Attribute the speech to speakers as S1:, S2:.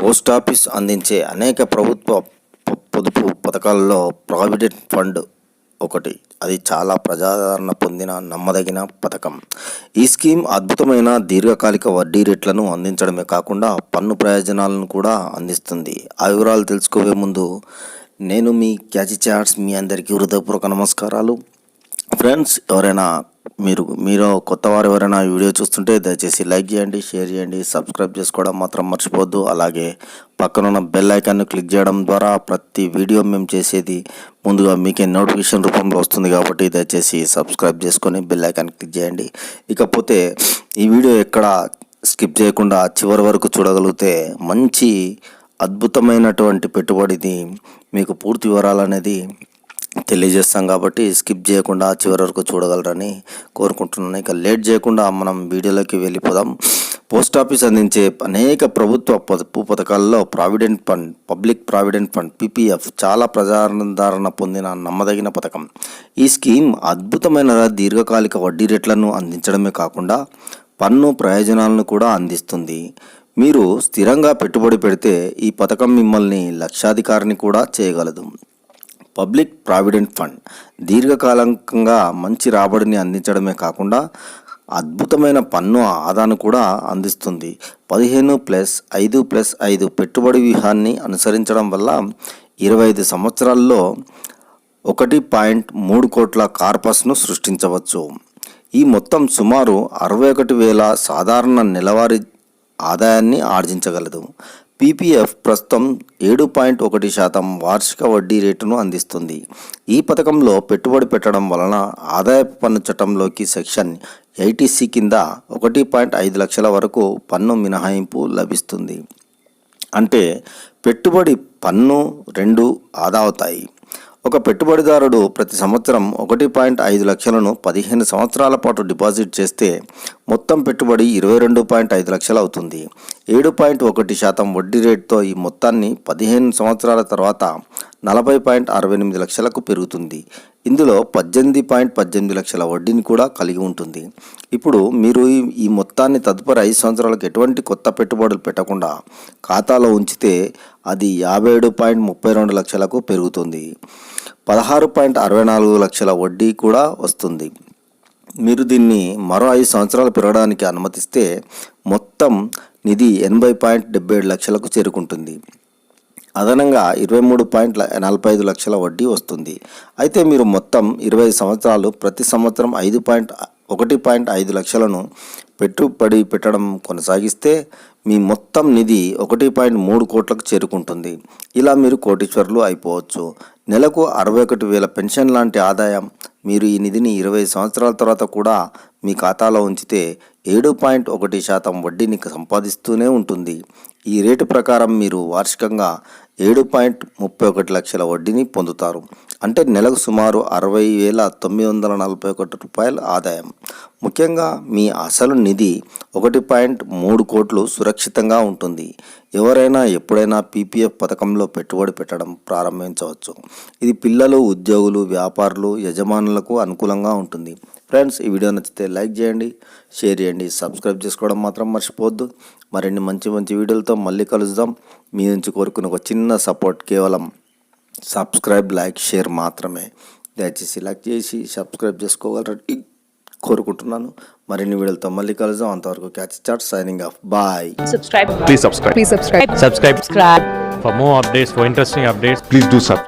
S1: post office అందించే అనేక ప్రభుత్వ పొదుపు పథకాల్లో ప్రావిడెంట్ ఫండ్ ఒకటి అది చాలా ప్రజాదరణ పొందిన నమ్మదగిన పథకం ఈ స్కీమ్ అద్భుతమైన దీర్ఘకాలిక వడ్డీ రేట్లను అందించడమే కాకుండా పన్ను ప్రయోజనాలను కూడా అందిస్తుంది ఆ వివరాలు తెలుసుకోవే ముందు నేను మీ క్యాచ్ చాట్స్ మీ అందరికీ హృదయపూర్వక నమస్కారాలు ఫ్రెండ్స్ ఎవరైనా మీరు మీరు కొత్త వారు ఎవరైనా వీడియో చూస్తుంటే దయచేసి లైక్ చేయండి షేర్ చేయండి సబ్స్క్రైబ్ చేసుకోవడం మాత్రం మర్చిపోద్దు అలాగే పక్కనున్న బెల్ ఐకాన్ని క్లిక్ చేయడం ద్వారా ప్రతి వీడియో మేము చేసేది ముందుగా మీకే నోటిఫికేషన్ రూపంలో వస్తుంది కాబట్టి దయచేసి సబ్స్క్రైబ్ చేసుకొని బెల్ ఐకాన్ క్లిక్ చేయండి ఇకపోతే ఈ వీడియో ఎక్కడ స్కిప్ చేయకుండా చివరి వరకు చూడగలిగితే మంచి అద్భుతమైనటువంటి పెట్టుబడిది మీకు పూర్తి వివరాలు అనేది తెలియజేస్తాం కాబట్టి స్కిప్ చేయకుండా చివరి వరకు చూడగలరని కోరుకుంటున్నాను ఇక లేట్ చేయకుండా మనం వీడియోలోకి వెళ్ళిపోదాం పోస్ట్ ఆఫీస్ అందించే అనేక ప్రభుత్వ పొదుపు పథకాల్లో provident fund public provident fund PPF చాలా ప్రజాదరణ పొందిన నమ్మదగిన పథకం ఈ స్కీమ్ అద్భుతమైన దీర్ఘకాలిక వడ్డీ రేట్లను అందించడమే కాకుండా పన్ను ప్రయోజనాలను కూడా అందిస్తుంది మీరు స్థిరంగా పెట్టుబడి పెడితే ఈ పథకం మిమ్మల్ని లక్షాధికారిని కూడా చేయగలదు పబ్లిక్ ప్రావిడెంట్ ఫండ్ దీర్ఘకాలికంగా మంచి రాబడిని అందించడమే కాకుండా అద్భుతమైన పన్ను ఆదాను కూడా అందిస్తుంది పదిహేను ప్లస్ ఐదు ప్లస్ ఐదు పెట్టుబడి వ్యూహాన్ని అనుసరించడం వల్ల ఇరవై ఐదు సంవత్సరాల్లో ఒకటి పాయింట్ మూడు కోట్ల కార్పస్ను సృష్టించవచ్చు ఈ మొత్తం సుమారు అరవై ఒకటి వేల సాధారణ నెలవారీ ఆదాయాన్ని ఆర్జించగలదు పీపీఎఫ్ ప్రస్తుతం ఏడు పాయింట్ ఒకటి శాతం వార్షిక వడ్డీ రేటును అందిస్తుంది ఈ పథకంలో పెట్టుబడి పెట్టడం వలన ఆదాయపు పన్ను చట్టంలోకి సెక్షన్ ఎయిటీసీ కింద ఒకటి పాయింట్ ఐదు లక్షల వరకు పన్ను మినహాయింపు లభిస్తుంది అంటే పెట్టుబడి పన్ను రెండు ఆదా అవుతాయి ఒక పెట్టుబడిదారుడు ప్రతి సంవత్సరం ఒకటి పాయింట్ ఐదు లక్షలను పదిహేను సంవత్సరాల పాటు డిపాజిట్ చేస్తే మొత్తం పెట్టుబడి ఇరవై రెండు పాయింట్ ఐదు లక్షలు అవుతుంది ఏడు పాయింట్ ఒకటి శాతం వడ్డీ రేటుతో ఈ మొత్తాన్ని పదిహేను సంవత్సరాల తర్వాత నలభై పాయింట్ అరవై ఎనిమిది లక్షలకు పెరుగుతుంది ఇందులో పద్దెనిమిది పాయింట్ పద్దెనిమిది లక్షల వడ్డీని కూడా కలిగి ఉంటుంది ఇప్పుడు మీరు ఈ మొత్తాన్ని తదుపరి ఐదు సంవత్సరాలకు ఎటువంటి కొత్త పెట్టుబడులు పెట్టకుండా ఖాతాలో ఉంచితే అది యాభై ఏడు పాయింట్ ముప్పై రెండు లక్షలకు పెరుగుతుంది పదహారు పాయింట్ అరవై నాలుగు లక్షల వడ్డీ కూడా వస్తుంది మీరు దీన్ని మరో ఐదు సంవత్సరాలు పెరగడానికి అనుమతిస్తే మొత్తం నిధి ఎనభై పాయింట్ డెబ్బై ఏడు లక్షలకు చేరుకుంటుంది అదనంగా ఇరవై మూడు పాయింట్ల నలభై ఐదు లక్షల వడ్డీ వస్తుంది అయితే మీరు మొత్తం ఇరవై సంవత్సరాలు ప్రతి సంవత్సరం ఐదు పాయింట్ ఒకటి పాయింట్ ఐదు లక్షలను పెట్టుబడి పెట్టడం కొనసాగిస్తే మీ మొత్తం నిధి ఒకటి పాయింట్ మూడు కోట్లకు చేరుకుంటుంది ఇలా మీరు కోటీశ్వరులు అయిపోవచ్చు నెలకు అరవై ఒకటి వేల పెన్షన్ లాంటి ఆదాయం మీరు ఈ నిధిని ఇరవై సంవత్సరాల తర్వాత కూడా మీ ఖాతాలో ఉంచితే ఏడు పాయింట్ ఒకటి శాతం వడ్డీని సంపాదిస్తూనే ఉంటుంది ఈ రేటు ప్రకారం మీరు వార్షికంగా ఏడు పాయింట్ ముప్పై ఒకటి లక్షల వడ్డీని పొందుతారు అంటే నెలకు సుమారు అరవై వేల తొమ్మిది వందల నలభై ఒకటి రూపాయల ఆదాయం ముఖ్యంగా మీ అసలు నిధి ఒకటి పాయింట్ మూడు కోట్లు సురక్షితంగా ఉంటుంది ఎవరైనా ఎప్పుడైనా పీపీఎఫ్ పథకంలో పెట్టుబడి పెట్టడం ప్రారంభించవచ్చు ఇది పిల్లలు ఉద్యోగులు వ్యాపారులు యజమానులకు అనుకూలంగా ఉంటుంది ఫ్రెండ్స్ ఈ వీడియో నచ్చితే లైక్ చేయండి షేర్ చేయండి సబ్స్క్రైబ్ చేసుకోవడం మాత్రం మర్చిపోవద్దు మరిన్ని మంచి మంచి వీడియోలతో మళ్ళీ కలుద్దాం మీ నుంచి కోరుకున్న ఒక చిన్న సపోర్ట్ కేవలం సబ్స్క్రైబ్ లైక్ షేర్ మాత్రమే దయచేసి లైక్ చేసి సబ్స్క్రైబ్ చేసుకోగలరు కోరుకుంటున్నాను మరిన్ని వీడియోలతో మళ్ళీ కలుద్దాం అంతవరకు catch chat signing off bye
S2: subscribe please subscribe please
S3: subscribe
S4: subscribe for more updates for interesting updates please do sub